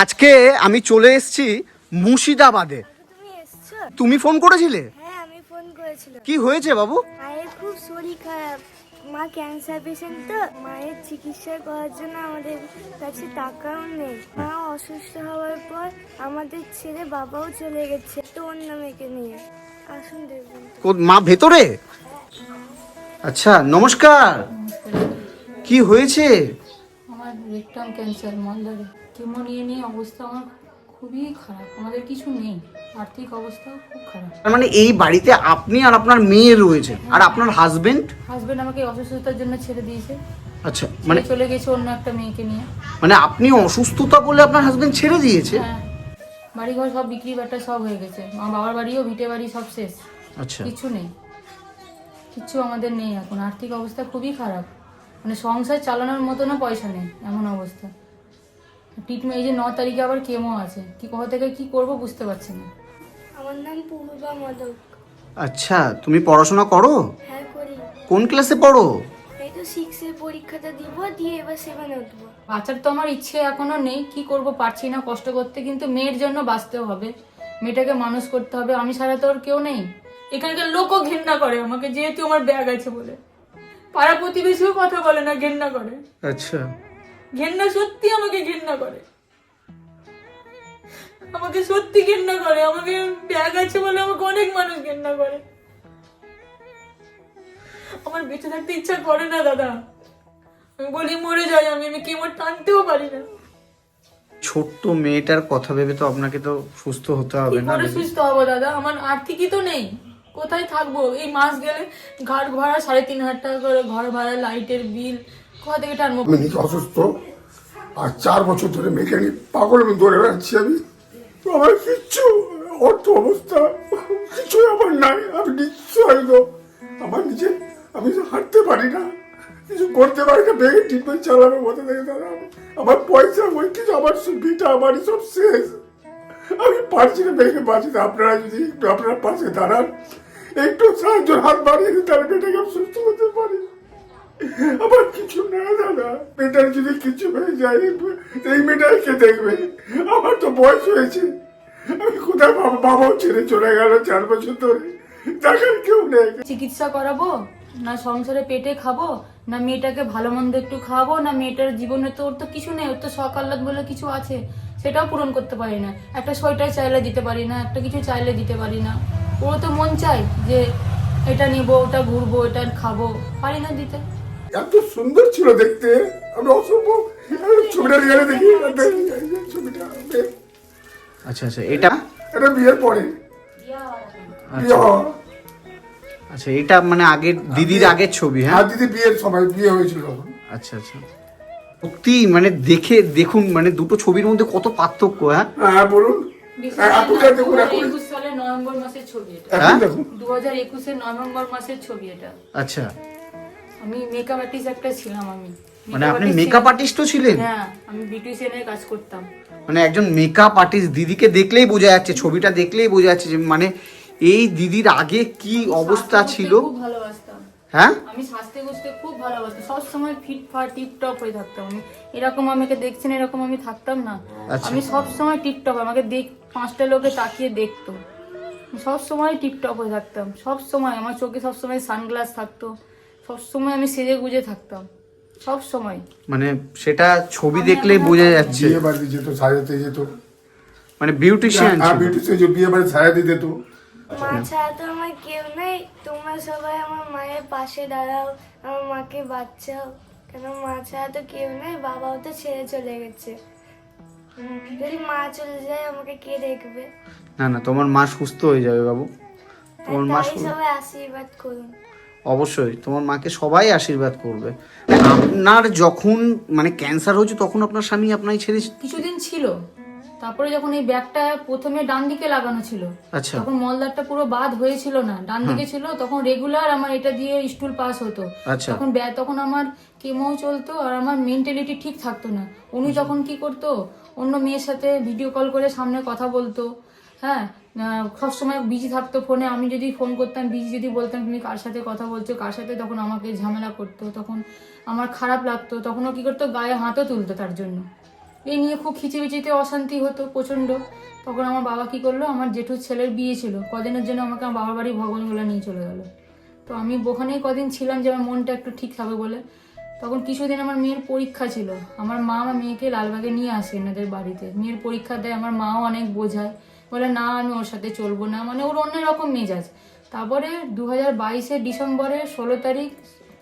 আজকে আমি চলে এসেছি মুর্শিদাবাদে। তুমি ফোন করেছিলে? হ্যাঁ আমি ফোন করেছিলাম। কি হয়েছে বাবু? মায়ের খুব শরীর খারাপ। মা ক্যান্সার পেশেন্ট তো। মায়ের চিকিৎসা করার জন্য আমাদের কাছে টাকাও নেই। মা অসুস্থ হওয়ার পর আমাদের ছেড়ে বাবাও চলে গেছে তো অন্য মেয়েকে নিয়ে। আসুন দেখুন। মা ভেতরে? আচ্ছা নমস্কার। কি হয়েছে? আমার রেকটাম ক্যান্সার মালদারে কেমো নিয়ে নিয়ে অবস্থা আমার খুবই খারাপ। আমাদের কিছু নেই। আর্থিক অবস্থা খুব খারাপ। তার মানে এই বাড়িতে আপনি আর আপনার মেয়ে রয়েছে। আর আপনার হাজবেন্ড হাজবেন্ড আমাকে অসুস্থতার জন্য ছেড়ে দিয়েছে। আচ্ছা মানে চলে গেছে অন্য একটা মেয়েকে নিয়ে। মানে আপনি অসুস্থতা বলে আপনার হাজবেন্ড ছেড়ে দিয়েছে? হ্যাঁ। বাড়িঘর সব বিক্রি বাট্টা সব হয়ে গেছে। আমার বাবার বাড়িও ভিটে বাড়ি সব শেষ। আচ্ছা। কিছু নেই। কিচ্ছু আমাদের নেই এখন। আর্থিক অবস্থা খুবই খারাপ। মানে সংসার চালানোর মতো না পয়সা নেই। এমন অবস্থা। ট্রিটমেন্ট এই যে ন তারিখে আবার কেমো আছে। কি কোথা থেকে কি করব বুঝতে পারছি না। আমার নাম পূর্বা মদক। আচ্ছা তুমি পড়াশোনা করো? হ্যাঁ করি। কোন ক্লাসে পড়ো? এই তো সিক্সের পরীক্ষাটা দিব দিয়ে এবার সেভেনে উঠবো। বাঁচার তো আমার ইচ্ছে এখনও নেই কি করব পারছি না কষ্ট করতে কিন্তু মেয়ের জন্য বাঁচতেও হবে। মেয়েটাকে মানুষ করতে হবে আমি ছাড়া তো ওর কেউ নেই। এখানকার লোকও ঘেন্না করে আমাকে যেহেতু আমার ব্যাগ আছে বলে। পাড়া প্রতিবেশীও কথা বলে না ঘেন্না করে। আচ্ছা। ঘেন্না সত্যি আমাকে ঘেন্না করে। আমাকে সত্যি ঘেন্না করে। আমাকে ব্যাগ আছে বলে আমাকে অনেক মানুষ ঘেন্না করে। আমার বেঁচে থাকতে ইচ্ছা করে না দাদা। আমি বলি মরে যাই আমি আমি কেমন টানতেও পারি না। ছোট্ট মেয়েটার কথা ভেবে তো আপনাকে তো সুস্থ হতে হবে না সুস্থ হব দাদা? আমার আর্থিকই তো নেই। কোথায় থাকব? এই মাস গেলে ঘাট ভাড়া সাড়ে তিন হাজার টাকা করে ঘর ভাড়া লাইটের বিল আমি নিজে অসুস্থ, আর চার বছর ধরে মেয়েকে নিয়ে পাগল আমি দৌড়ে বেড়াচ্ছি আমি। আমার কিচ্ছু, অর্থ অবস্থা, কিছুই আমার নাই, আমি নিশ্চয় আমার নিজে, আমি হাঁটতে পারি না, কিছু করতে পারি না বেগে ট্রিটমেন্ট চালাবে মতো দেখে দাঁড়া আমার পয়সা, ওই কিছু, আমার সুবিধা আমারই সব শেষ। আমি পারছি না মেয়েকে বাঁচিতে, আপনারা যদি একটু আপনার পাশে দাঁড়ান, একটু সাহায্য হাত বাড়িয়ে মেয়েটাকে আমি সুস্থ করতে পারি। আমার কিছু না দাদা মেয়েটার যদি কিছু হয়ে যায়, এই মেয়েটাই কে দেখবে? আমার তো বয়স হয়েছে। আমি কোথায় বাবা, বাবাও ছেড়ে চলে গেল চার বছর ধরে। দেখার কেউ নেই। চিকিৎসা করাবো? না সংসারে পেটে খাব? না মেয়েটাকে ভালো মন্দ একটু খাওয়াবো? না মেয়েটার জীবনে তো ওর তো কিছু নেই, ওর তো আহ্লাদ বলে কিছু আছে। সেটাও পূরণ করতে পারি না। একটা সোয়েটার চাইলে দিতে পারি না, একটা কিছু চাইলে দিতে পারি না। ওর তো মন চাই যে এটা নিবো, ওটা ঘুরবো, এটা খাব। পারি না দিতে। এত সুন্দর ছিল দেখতে। আমি অসম্ভব। ছবিটা গেলে দেখি ছবিটা আচ্ছা আচ্ছা এটা এটা বিয়ের পরে। আচ্ছা। আচ্ছা এটা মানে আগের দিদির আগের ছবি হ্যাঁ? আর দিদি বিয়ের সময় বিয়ে হয়েছিল আচ্ছা আচ্ছা। সত্যি মানে দেখে দেখুন মানে দুটো ছবির মধ্যে কত পার্থক্য হ্যাঁ? হ্যাঁ বলুন। হ্যাঁ, এখনকার দেখুন এখন সালের নভেম্বর মাসের ছবি এটা। এখন হ্যাঁ? দেখুন। দু হাজার একুশের নভেম্বর মাসের ছবি এটা। আচ্ছা। আমি মেকআপ আর্টিস্ট একটা ছিলাম আমি। মানে আপনি মেকআপ আর্টিস্টও ছিলেন? হ্যাঁ আমি বিউটিশিয়ানের কাজ করতাম। মানে একজন মেকআপ আর্টিস্ট দিদিকে দেখলেই বোঝা যাচ্ছে ছবিটা দেখলেই বোঝা যাচ্ছে যে মানে এই দিদির আগে কি অবস্থা ছিল? খুব ভালোবাসতাম। হ্যাঁ? আমি স্বাস্থ্য গুছতে খুব ভালোবাসতাম। সবসময় ফিট ফাট টিপটপ হয়ে থাকতাম আমি। এরকম আমাকে দেখছেন এরকম আমি থাকতাম না। আচ্ছা। আমি সব সময় টিপটপ আমাকে দেখ পাঁচটা লোকে তাকিয়ে দেখতো। সব সময় টিপটপ হয়ে থাকতাম। সব সময় আমার চোখে সব সময় সানগ্লাস থাকতো। সব সময় আমি সেজে গুজে থাকতাম। সব সময়। মানে সেটা ছবি দেখলেই বোঝা যাচ্ছে। বিয়ে বাড়িতে যেত সাজাতে যেত। মানে বিউটিশিয়ান আর বিউটি যে বিয়ে বাড়ি সাজাতে যেত। মা ছাড়া তো আমার কেউ নেই। তোমরা সবাই আমার মায়ের পাশে দাঁড়াও আমার মাকে বাঁচাও। কেন মা ছাড়া তো কেউ নেই? বাবাও তো ছেড়ে চলে গেছে। হুম, যদি মা চলে যায় আমাকে কে দেখবে? না না তোমার মা সুস্থ হয়ে যাবে বাবু। তোমার মা সবাই আশীর্বাদ করুন। অবশ্যই তোমার মাকে সবাই আশীর্বাদ করবে। আপনার যখন মানে ক্যান্সার হয়েছে তখন আপনার স্বামী আপনাই ছেড়ে কিছুদিন ছিল। তারপরে যখন এই ব্যাগটা প্রথমে ডান দিকে লাগানো ছিল আচ্ছা। তখন মলদারটা পুরো বাদ হয়েছিল না। ডান দিকে ছিল তখন রেগুলার আমার এটা দিয়ে স্টুল পাস হতো। আচ্ছা। তখন তখন আমার কেমো চলতো আর আমার মেন্টালিটি ঠিক থাকতো না। উনি যখন কি করতো অন্য মেয়ের সাথে ভিডিও কল করে সামনে কথা বলতো। হ্যাঁ সবসময় বিজি থাকতো ফোনে আমি যদি ফোন করতাম বিজি যদি বলতাম, তুমি কার সাথে কথা বলছো, কার সাথে তখন আমাকে ঝামেলা করতো, তখন আমার খারাপ লাগতো, তখন ও কি করতো? গায়ে হাতও তুলতো তার জন্য। এই নিয়ে খুব খিচিবিচিতে অশান্তি হতো প্রচণ্ড। তখন আমার বাবা কি করল? আমার জেঠুর ছেলের বিয়ে ছিল। কদিনের জন্য আমাকে আমার বাবার বাড়ি ভগবানগোলা নিয়ে চলে গেলো। তো আমি ওখানেই কদিন ছিলাম যে আমার মনটা একটু ঠিক থাকবে বলে। তখন কিছুদিন আমার মেয়ের পরীক্ষা ছিল। আমার মা আমার মেয়েকে লালবাগে নিয়ে আসে এনাদের বাড়িতে। মেয়ের পরীক্ষা দেয়, আমার মাও অনেক বোঝায়। বলে না আমি ওর সাথে চলবো না। মানে ওর অন্যরকম মেজাজ। তারপরে দু হাজার বাইশের ডিসেম্বরের ষোলো তারিখ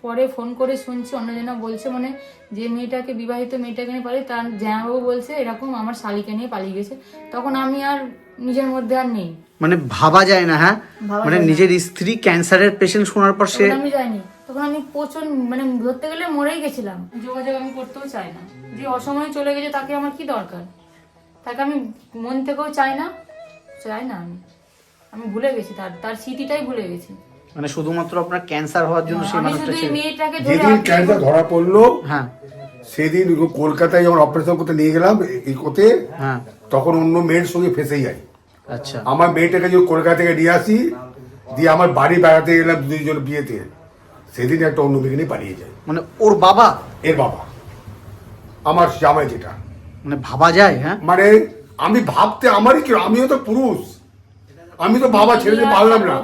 পরে ফোন করে শুনছি অন্যজনা বলছে মানে যে মেয়েটাকে বিবাহিত মেয়েটাকে নিয়ে পালিয়ে তার জামাইবাবু বলছে এরকম আমার শালিকে নিয়ে পালিয়ে গেছে। তখন আমি আর নিজের মধ্যে আর নেই। মানে ভাবা যায় না হ্যাঁ? মানে নিজের স্ত্রী ক্যান্সারের পেশেন্ট শোনার পর সে আমি যাইনি। তখন আমি প্রচণ্ড মানে ধরতে গেলে মরেই গেছিলাম। যোগাযোগ আমি করতেও চাই না। যে অসময়ে চলে গেছে তাকে আমার কি দরকার? তাকে আমি মন থেকেও চাই না। চাই না আমি। আমি ভুলে গেছি তার তার স্মৃতিটাই ভুলে গেছি। মানে শুধুমাত্র আপনার ক্যান্সার হওয়ার জন্য সেই আমি মানুষটা শুধু এই ছিল। মেয়েটাকে ধরে যেদিন আঁকড়ে ক্যান্সার ধরা পড়ল হ্যাঁ। সেদিন কলকাতায় যখন অপারেশন করতে নিয়ে গেলাম এই করতে হ্যাঁ। তখন অন্য মেয়ের সঙ্গে ফেসে যাই আচ্ছা। আমার মেয়েটাকে যে কলকাতা থেকে নিয়ে আসি দিয়ে আমার বাড়ি বেড়াতে গেলাম দুইজন বিয়েতে সেদিন একটা অন্য মেয়েকে নিয়ে পালিয়ে যায়। মানে ওর বাবা? এর বাবা। আমার জামাই যেটা। মানে ভাবা যায় হ্যাঁ? মানে আমি ভাবতে আমারই কি আমিও তো পুরুষ। আমি তো বাবা ছেড়ে দিতে পারলাম না।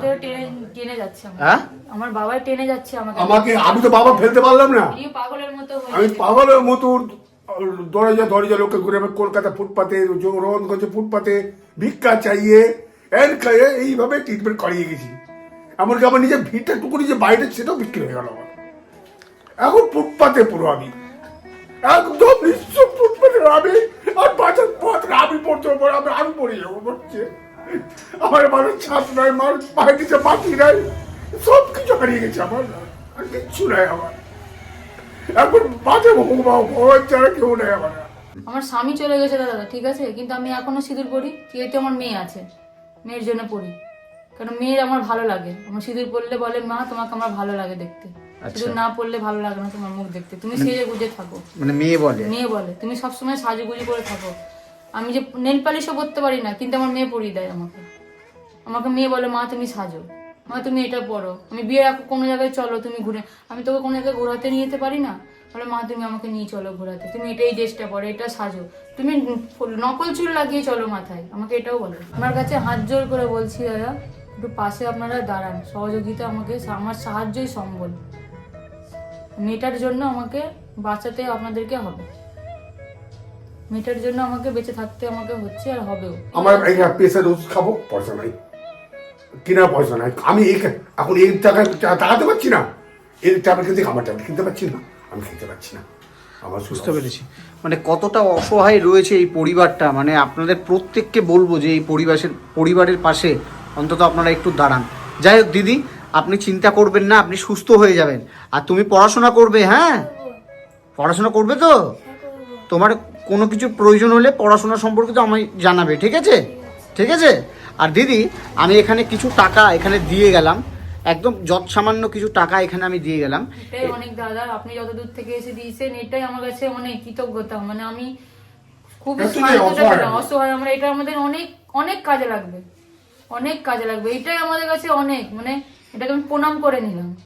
হ্যাঁ? আমার বাবাই টেনে যাচ্ছে আমাকে। আমাকে আমি তো বাবা ফেলতে পারলাম না। এই পাগলের মতো আমি পাগলের মতো দরজা দরজা লোকে ঘুরে আমি কলকাতা ফুটপাতে রোহনগঞ্জে ফুটপাতে ভিক্ষা চাইয়ে এইভাবে ট্রিটমেন্ট করিয়ে গেছি। এমনকি আমার নিজের ভিড়টা টুকুনি যে বাইরে সেটাও বিক্রি হয়ে গেল আমার। এখন ফুটপাতে পুরো আমি। একদম নিশ্চয় ফুটপাতে আমি আর বাঁচার আমি পড়ে যাব হচ্ছে আমার মানুষ ছাপ নাই নাই। সব কিছু হারিয়ে গেছে আমার। আর কিচ্ছু নাই আমার। এখন বাজে ভগবান ভগবান ছাড়া কেউ নেই আমার আমার স্বামী চলে গেছে দাদা ঠিক আছে? কিন্তু আমি এখনও সিঁদুর পরি যেহেতু আমার মেয়ে আছে। মেয়ের জন্য পড়ি কারণ মেয়ের আমার ভালো লাগে। আমার সিঁদুর পরলে বলে মা তোমাকে আমার ভালো লাগে দেখতে। সিঁদুর না পরলে ভালো লাগে না তোমার মুখ দেখতে। তুমি সেজে গুজে থাকো। মানে মেয়ে বলে? মেয়ে বলে। তুমি সবসময় সাজুগুজি করে থাকো। আমি যে নেল পালিশও করতে পারি না, কিন্তু আমার মেয়ে পরিয়ে দেয় আমাকে। আমাকে মেয়ে বলে, মা, তুমি সাজো। মা, তুমি এটা পড়ো আমি বিয়ের কোনো জায়গায় চলো, তুমি ঘুরে আমি তোকে কোনো জায়গায় ঘোরাতে নিয়ে যেতে পারি না? বলে, মা, তুমি আমাকে নিয়ে চলো ঘোরাতে। তুমি এটাই ড্রেসটা পরো, এটা সাজো। তুমি নকল চুল লাগিয়ে চলো মাথায়। আমাকে এটাও বলে। আমার কাছে হাত জোর করে বলছি, দাদা, একটু পাশে আপনারা দাঁড়ান। সহযোগিতা আমাকে, আমার সাহায্যই সম্বল। মেয়েটার জন্য আমাকে বাঁচাতে আপনাদেরকে হবে। মেয়েটার জন্য আমাকে বেঁচে থাকতে আমাকে হচ্ছে আর হবেও। আমার এই পেশার ওষুধ খাব পয়সা নাই। কেনার পয়সা নাই। আমি এই এখন এই টাকা টাকাতে পারছি না। এই ট্যাবলেট কিনতে আমার ট্যাবলেট কিনতে পারছি না। আমি খেতে পারছি না। আমার বুঝতে পেরেছি। মানে কতটা অসহায় রয়েছে এই পরিবারটা। মানে আপনাদের প্রত্যেককে বলব যে এই পরিবারের পরিবারের পাশে অন্তত আপনারা একটু দাঁড়ান। যাই হোক দিদি আপনি চিন্তা করবেন না আপনি সুস্থ হয়ে যাবেন। আর তুমি পড়াশোনা করবে হ্যাঁ? পড়াশোনা করবে তো? তোমার কোনো কিছু প্রয়োজন হলে পড়াশোনা সম্পর্কে তো আমায় জানাবে ঠিক আছে? ঠিক আছে? আর দিদি আমি এখানে কিছু টাকা এখানে দিয়ে গেলাম। একদম যৎ সামান্য কিছু টাকা এখানে আমি দিয়ে গেলাম। এটাই অনেক দাদা আপনি যত দূর থেকে এসে দিয়েছেন এটাই আমার কাছে অনেক কৃতজ্ঞতা। মানে আমি খুব অসহায়। আমরা এটা আমাদের অনেক অনেক কাজে লাগবে। অনেক কাজে লাগবে। এটাই আমাদের কাছে অনেক। মানে এটাকে আমি প্রণাম করে নিলাম।